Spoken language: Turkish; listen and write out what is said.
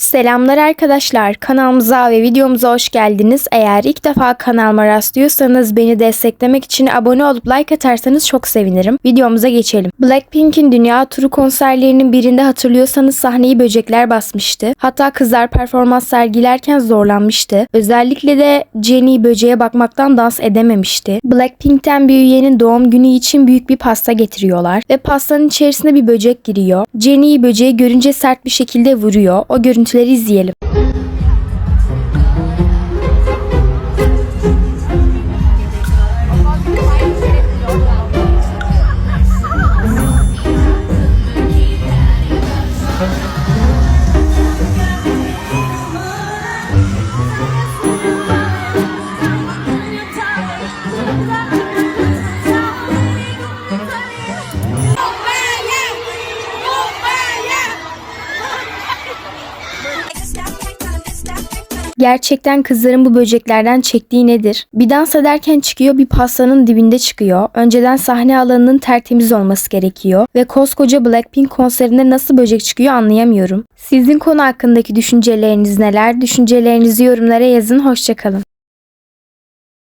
Selamlar arkadaşlar. Kanalımıza ve videomuza hoş geldiniz. Eğer ilk defa kanalıma rastlıyorsanız beni desteklemek için abone olup like atarsanız çok sevinirim. Videomuza geçelim. Blackpink'in dünya turu konserlerinin birinde hatırlıyorsanız sahneyi böcekler basmıştı. Hatta kızlar performans sergilerken zorlanmıştı. Özellikle de Jennie böceğe bakmaktan dans edememişti. Blackpink'ten bir üyenin doğum günü için büyük bir pasta getiriyorlar ve pastanın içerisine bir böcek giriyor. Jennie'yi böceği görünce sert bir şekilde vuruyor. O görüntüleri izleyelim. Gerçekten kızların bu böceklerden çektiği nedir? Bir dans ederken çıkıyor bir pastanın dibinde çıkıyor. Önceden sahne alanının tertemiz olması gerekiyor. Ve koskoca Blackpink konserinde nasıl böcek çıkıyor anlayamıyorum. Sizin konu hakkındaki düşünceleriniz neler? Düşüncelerinizi yorumlara yazın. Hoşçakalın.